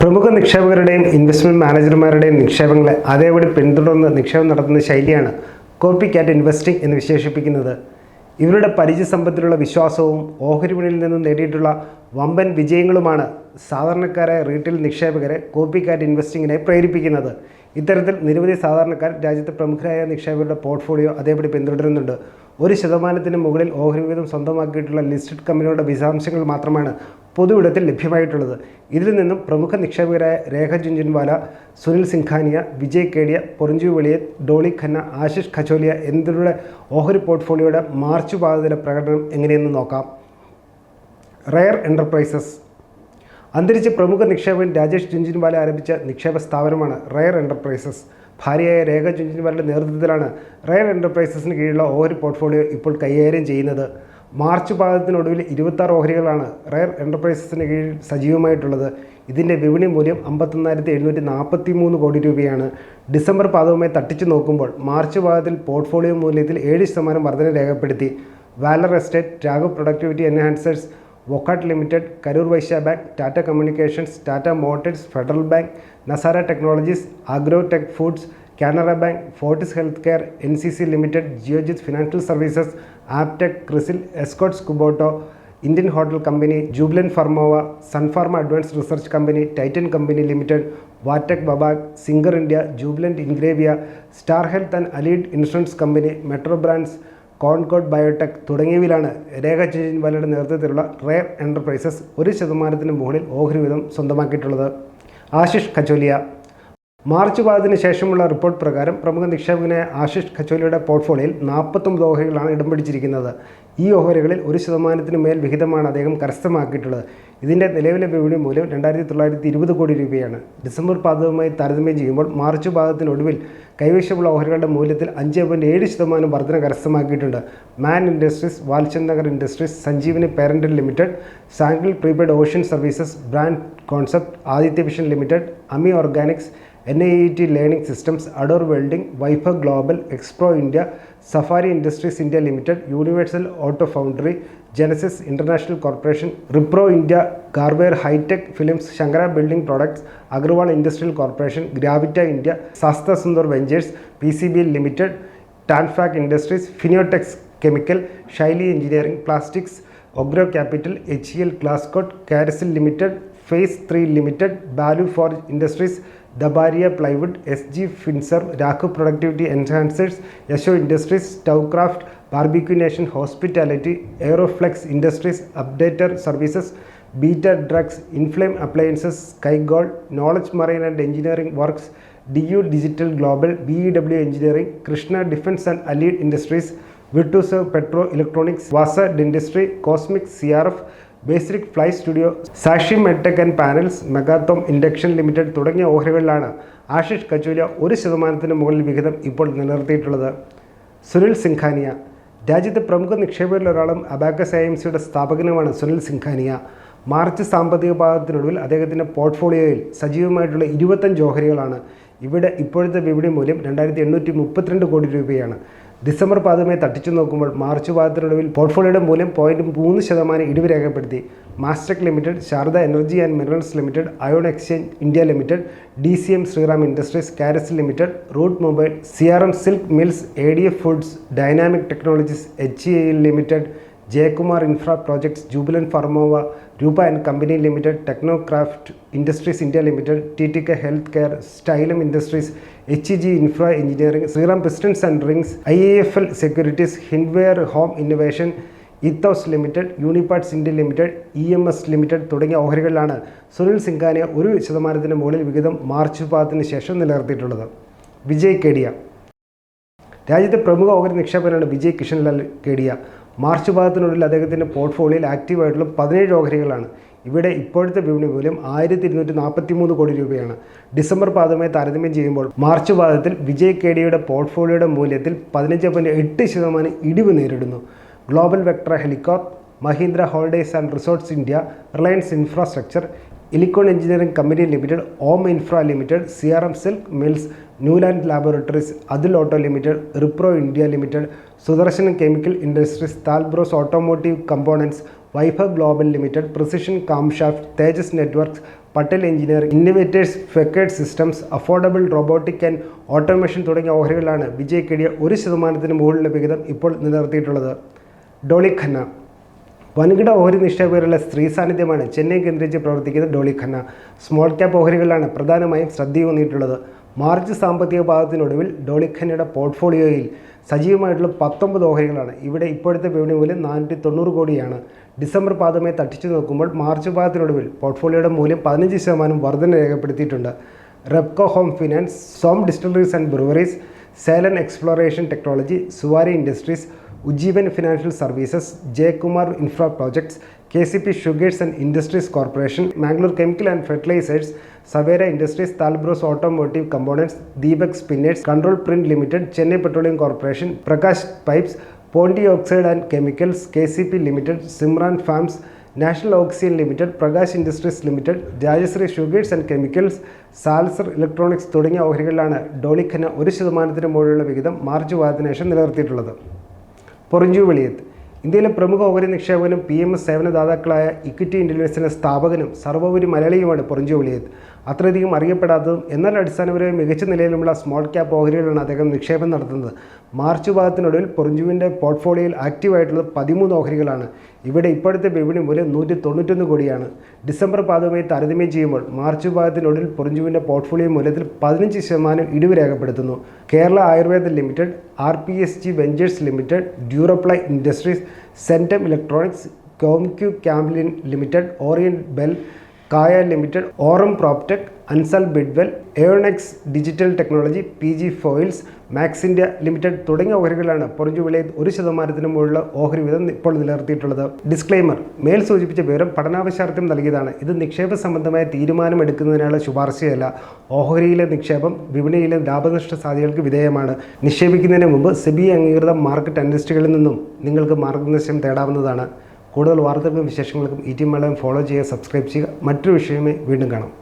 പ്രമുഖ നിക്ഷേപകരുടെയും ഇൻവെസ്റ്റ്മെന്റ് മാനേജർമാരുടെയും നിക്ഷേപങ്ങളെ അതേപടി പിന്തുടർന്ന് നിക്ഷേപം നടത്തുന്ന ശൈലിയാണ് കോപ്പി കാറ്റ് ഇൻവെസ്റ്റിംഗ് എന്ന് വിശേഷിപ്പിക്കുന്നത്. ഇവരുടെ പരിചയസമ്പത്തിലുള്ള വിശ്വാസവും ഓഹരി വിപണിയിൽ നിന്നും നേടിയിട്ടുള്ള വമ്പൻ വിജയങ്ങളുമാണ് സാധാരണക്കാരെ റീറ്റെയിൽ നിക്ഷേപകരെ കോപ്പി കാറ്റ് ഇൻവെസ്റ്റിങ്ങിനെ പ്രേരിപ്പിക്കുന്നത്. ഇത്തരത്തിൽ നിരവധി സാധാരണക്കാർ രാജ്യത്തെ പ്രമുഖരായ നിക്ഷേപകരുടെ പോർട്ട്ഫോളിയോ അതേപടി പിന്തുടരുന്നുണ്ട്. ഒരു ശതമാനത്തിന് മുകളിൽ ഓഹരി വിഹിതം സ്വന്തമാക്കിയിട്ടുള്ള ലിസ്റ്റഡ് കമ്പനികളുടെ വിശദാംശങ്ങൾ മാത്രമാണ് പൊതുവിടത്തിൽ ലഭ്യമായിട്ടുള്ളത്. ഇതിൽ നിന്നും പ്രമുഖ നിക്ഷേപകരായ രേഖ ജുഞ്ചുൻവാല സുനിൽ സിംഘാനിയ വിജയ് കേഡിയ പൊറിഞ്ചു വെളിയെ ഡോളി ഖന്ന ആശിഷ് ഖച്ചോലിയ എന്നിവരുടെ ഓഹരി പോർട്ട്ഫോളിയോയുടെ മാർച്ച് പാതത്തിലെ പ്രകടനം എങ്ങനെയെന്ന് നോക്കാം. റയർ എന്റർപ്രൈസസ് അന്തരിച്ച പ്രമുഖ നിക്ഷേപകൻ രാജേഷ് ജുഞ്ചുൻവാല ആരംഭിച്ച നിക്ഷേപ സ്ഥാപനമാണ് റയർ എന്റർപ്രൈസസ് ഭാര്യയായ രേഖ ചുഞ്ചിന്മാരുടെ നേതൃത്വത്തിലാണ് റയൽ എന്റർപ്രൈസസിന് കീഴിലുള്ള ഓഹരി പോർട്ട്ഫോളിയോ ഇപ്പോൾ കൈകാര്യം ചെയ്യുന്നത്. മാർച്ച് പാദത്തിനൊടുവിൽ ഇരുപത്താറ് ഓഹരികളാണ് റയർ എന്റർപ്രൈസസിന് കീഴിൽ സജീവമായിട്ടുള്ളത്. ഇതിന്റെ വിപണി മൂല്യം അമ്പത്തൊന്നായിരത്തി എഴുന്നൂറ്റി നാൽപ്പത്തി മൂന്ന് കോടി രൂപയാണ്. ഡിസംബർ പാദവുമായി തട്ടിച്ചു നോക്കുമ്പോൾ മാർച്ച് പാദത്തിൽ പോർട്ട്ഫോളിയോ മൂല്യത്തിൽ ഏഴ് ശതമാനം വർധന രേഖപ്പെടുത്തി. Valor Estate Raghav productivity enhancers Wockhardt limited Karur Vysya bank Tata communications Tata motors federal bank Nazara technologies agro tech foods Canara bank Fortis health care N C C limited Geojit financial services Aptech CRISIL Escorts Kubota Indian hotel company Jubilant Pharmova Sun Pharma advanced research company Titan company limited VA Tech Wabag Singer India Jubilant Ingrevia star health and allied insurance company metro brands Concord biotech തുടങ്ങിയവയിലാണ് Rekha വലയുടെ നേതൃത്വത്തിലുള്ള rare enterprises ഒരു ശതമാനത്തിന് മുകളിൽ ഓഹരി വീതം സ്വന്തമാക്കിയിട്ടുള്ളത്. Ashish ഖജോലിയ March പാദത്തിന് ശേഷമുള്ള report പ്രകാരം പ്രമുഖ നിക്ഷേപകനായ ആശിഷ് ഖജോലിയുടെ പോർട്ട്ഫോളിയോയിൽ നാൽപ്പത്തൊമ്പത് ഓഹരികളാണ് ഇടം പിടിച്ചിരിക്കുന്നത്. ഈ ഓഹരികളിൽ ഒരു ശതമാനത്തിന് മേൽ വിഹിതമാണ് അദ്ദേഹം കരസ്ഥമാക്കിയിട്ടുള്ളത്. ഇതിന്റെ നിലവിലെ വിപണി മൂല്യം രണ്ടായിരത്തി തൊള്ളായിരത്തി ഇരുപത് കോടി രൂപയാണ്. ഡിസംബർ പാദവുമായി താരതമ്യം ചെയ്യുമ്പോൾ മാർച്ച് പാദത്തിനൊടുവിൽ കൈവശമുള്ള ഓഹരികളുടെ മൂല്യത്തിൽ അഞ്ച് പോയിന്റ് ഏഴ് ശതമാനം വർധന കരസ്ഥമാക്കിയിട്ടുണ്ട്. Man industries Walchandnagar industries Sanjivani parental limited സാങ്കിൾ prepaid ocean services brand concept Aditya vision limited Ami organics N I E T learning systems Ador welding Vaibhav global Expro India Safari industries India limited universal auto foundry Genesis international corporation Repro India Garware hi tech films Shankara building products Agarwal industrial corporation Gravita India Sastasundar ventures P C B limited Tanfac industries Fineotex chemical Shaily engineering plastics Ugro capital H E L Glascoat Carysil limited phase three limited Balu forge industries ദബാരിയ plywood S G Finserv Raghu productivity enhancers Yasho industries ടൗക്രാഫ്റ്റ് barbeque nation hospitality aeroflex industries updater services beta drugs Inflame appliances Sky Gold knowledge marine and engineering works D U digital global B E W engineering Krishna defence and allied industries വിട്ടുസേവ് petro electronics Vasa dentistry cosmic C R F basic fly studio സാഷി medtech and panels Megatherm induction limited തുടങ്ങിയ ഓഹരികളിലാണ് ആഷിഷ് കച്ചൂരിയ ഒരു ശതമാനത്തിന് മുകളിൽ വിഹിതം ഇപ്പോൾ നിലനിർത്തിയിട്ടുള്ളത്. സുനിൽ സിംഘാനിയ രാജ്യത്തെ പ്രമുഖ നിക്ഷേപകരിലൊരാളും abacus I M സിയുടെ സ്ഥാപകനുമാണ് സുനിൽ സിംഘാനിയ മാർച്ച് സാമ്പത്തിക പാദത്തിനൊടുവിൽ അദ്ദേഹത്തിന്റെ പോർട്ട്ഫോളിയോയിൽ സജീവമായിട്ടുള്ള ഇരുപത്തഞ്ച് ഓഹരികളാണ്. ഇവിടെ ഇപ്പോഴത്തെ വിപണി മൂല്യം രണ്ടായിരത്തി എണ്ണൂറ്റി മുപ്പത്തിരണ്ട് കോടി രൂപയാണ്. ഡിസംബർ പാദമായി തട്ടിച്ചു നോക്കുമ്പോൾ മാർച്ച് പാദത്തിനൊടുവിൽ പോർട്ട്ഫോളിയോയുടെ മൂല്യം പോയിന്റ് മൂന്ന് ശതമാനം ഇടിവ് രേഖപ്പെടുത്തി. Mastek limited Sharda energy and minerals limited ion exchange India limited D C M Shriram industries കാരസ് limited route mobile C R M silk mills A D F foods dynamic technologies H E limited Jayakumar infra projects Jubilant Pharmova Rupa and company limited Technocraft industries India limited T T K health care Stylam industries H G infra engineering Shriram pistons and rings I A F L securities Hindware home innovation Ethos limited Uniparts India limited E M S limited തുടങ്ങിയ ഓഹരികളിലാണ് സുനിൽ സിംഗാനിയ ഒരു ശതമാനത്തിന് മുകളിൽ വിഹിതം March പാദത്തിന് ശേഷം നിലനിർത്തിയിട്ടുള്ളത്. വിജയ് കേഡിയ രാജ്യത്തെ പ്രമുഖ ഓഹരി നിക്ഷേപകനാണ് വിജയ് കിഷൻലാൽ കേഡിയ മാർച്ച് പാദത്തിനുള്ളിൽ അദ്ദേഹത്തിന്റെ പോർട്ട്ഫോളിയോയിൽ ആക്റ്റീവായിട്ടുള്ള പതിനേഴ് ഓഹരികളാണ്. ഇവിടെ ഇപ്പോഴത്തെ വിപണി മൂല്യം ആയിരത്തി ഇരുന്നൂറ്റി നാൽപ്പത്തി മൂന്ന് കോടി രൂപയാണ്. ഡിസംബർ പാദമായി താരതമ്യം ചെയ്യുമ്പോൾ മാർച്ച് പാദത്തിൽ വിജയ് കേഡിയുടെ പോർട്ട്ഫോളിയോയുടെ മൂല്യത്തിൽ പതിനഞ്ച് പോയിന്റ് എട്ട് ശതമാനം ഇടിവ് നേരിടുന്നു. Global Vectra helicorp Mahindra holidays and resorts India Reliance infrastructure Elecon engineering company limited Om infra limited C R M silk mills Neuland laboratories Atul auto limited Repro India limited Sudarshan chemical industries Talbros automotive components Vaibhav global limited precision camshaft Tejas networks Patel engineering innovators facade systems affordable robotic and automation തുടങ്ങിയ ഓഹരികളാണ് വിജയിക്കേടിയ ഒരു ശതമാനത്തിന് മുകളിലെ വിഹിതം ഇപ്പോൾ നിലനിർത്തിയിട്ടുള്ളത്. ഡോളി ഖന്ന. വൻകിട ഓഹരി നിക്ഷേപകരുടെ സ്ത്രീ സാന്നിധ്യമാണ് ചെന്നൈ കേന്ദ്രീകരിച്ച് പ്രവർത്തിക്കുന്ന ഡോളി ഖന്ന. സ്മോൾ ക്യാപ്പ് ഓഹരികളാണ് പ്രധാനമായും ശ്രദ്ധയൂന്നിയിട്ടുള്ളത് മാർച്ച് സാമ്പത്തിക പാദത്തിനൊടുവിൽ ഡോളിഖന്നയുടെ പോർട്ട്ഫോളിയോയിൽ സജീവമായിട്ടുള്ള പത്തൊമ്പത് ഓഹരികളാണ്. ഇവിടെ ഇപ്പോഴത്തെ വിപണി മൂല്യം നാനൂറ്റി തൊണ്ണൂറ് കോടിയാണ്. ഡിസംബർ പാദമായി തട്ടിച്ചു നോക്കുമ്പോൾ മാർച്ച് പാദത്തിനൊടുവിൽ പോർട്ട്ഫോളിയോയുടെ മൂല്യം പതിനഞ്ച് ശതമാനം വർധന രേഖപ്പെടുത്തിയിട്ടുണ്ട്. Repco home finance Som distilleries and breweries Selan exploration technology Zuari industries Ujjivan financial services Jayakumar infra projects K C P sugars and industries corporation Mangalore chemical and fertilizers Savera industries Talbros automotive components Deepak spinners control print limited Chennai petroleum corporation Prakash pipes Pondy oxide and chemicals K C P limited Simran farms national oxygen limited Prakash industries limited Rajshree sugars and chemicals Salzer electronics തുടങ്ങിയ ഓഹരികളിലാണ് ഡോളിഖന ഒരു ശതമാനത്തിന് മുകളിലുള്ള വിഹിതം March വാദത്തിന് നിലനിർത്തിയിട്ടുള്ളത്. പൊറിഞ്ചു വെളിയത്ത് ഇന്ത്യയിലെ പ്രമുഖ ഓഹരി നിക്ഷേപകനും പി എം എസ് സേവനദാതാക്കളായ ഇക്വിറ്റി ഇന്റലിജൻസിന്റെ സ്ഥാപകനും സർവോപരി മലയാളിയുമാണ് പൊറിഞ്ചു വെളിയത്ത് അത്രയധികം അറിയപ്പെടാത്തതും എന്നാൽ അടിസ്ഥാനപരമായി മികച്ച നിലയിലുമുള്ള സ്മോൾ ക്യാപ്പ് ഓഹരികളാണ് അദ്ദേഹം നിക്ഷേപം നടത്തുന്നത്. മാർച്ച് ഭാഗത്തിനൊടുവിൽ പൊറിഞ്ചുവിന്റെ പോർട്ട്ഫോളിയോയിൽ ആക്റ്റീവായിട്ടുള്ളത് പതിമൂന്ന് ഓഹരികളാണ്. ഇവിടെ ഇപ്പോഴത്തെ വിപണി മൂല്യം നൂറ്റി തൊണ്ണൂറ്റൊന്ന് കോടിയാണ്. ഡിസംബർ പാദവുമായി താരതമ്യം ചെയ്യുമ്പോൾ മാർച്ച് ഭാഗത്തിനൊടുവിൽ പൊറിഞ്ചുവിന്റെ പോർട്ട്ഫോളിയോ മൂല്യത്തിൽ പതിനഞ്ച് ശതമാനം ഇടിവ് രേഖപ്പെടുത്തുന്നു. Kerala Ayurveda limited R P S G ventures limited Duroply industries Centum electronics കോംക്യു Camlin limited Orient Bell Kaya limited Aurum proptech Ansal Buildwell Aeonx digital technology P G foils Max India limited തുടങ്ങിയ ഓഹരികളാണ് പുറഞ്ഞു വിലയിൽ ഒരു ശതമാനത്തിന് മുകളിലുള്ള ഓഹരി വിധം ഇപ്പോൾ നിലനിർത്തിയിട്ടുള്ളത്. Disclaimer മേൽ സൂചിപ്പിച്ച വിവരം പഠനാവശാർത്ഥ്യം നൽകിയതാണ്. ഇത് നിക്ഷേപ സംബന്ധമായ തീരുമാനമെടുക്കുന്നതിനുള്ള ശുപാർശയല്ല. ഓഹരിയിലെ നിക്ഷേപം വിപണിയിലെ ലാഭനഷ്ട സാധ്യതകൾക്ക് വിധേയമാണ്. നിക്ഷേപിക്കുന്നതിന് മുമ്പ് സെബി അംഗീകൃത മാർക്കറ്റ് അനലിസ്റ്റുകളിൽ നിന്നും നിങ്ങൾക്ക് മാർഗനിർദ്ദേശം തേടാവുന്നതാണ്. കൂടുതൽ വാർത്തകൾക്കും വിശേഷങ്ങൾക്കും ഈ ടി മലയാളം ഫോളോ ചെയ്യുക സബ്സ്ക്രൈബ് ചെയ്യുക. മറ്റൊരു വിഷയമേ വീണ്ടും കാണാം.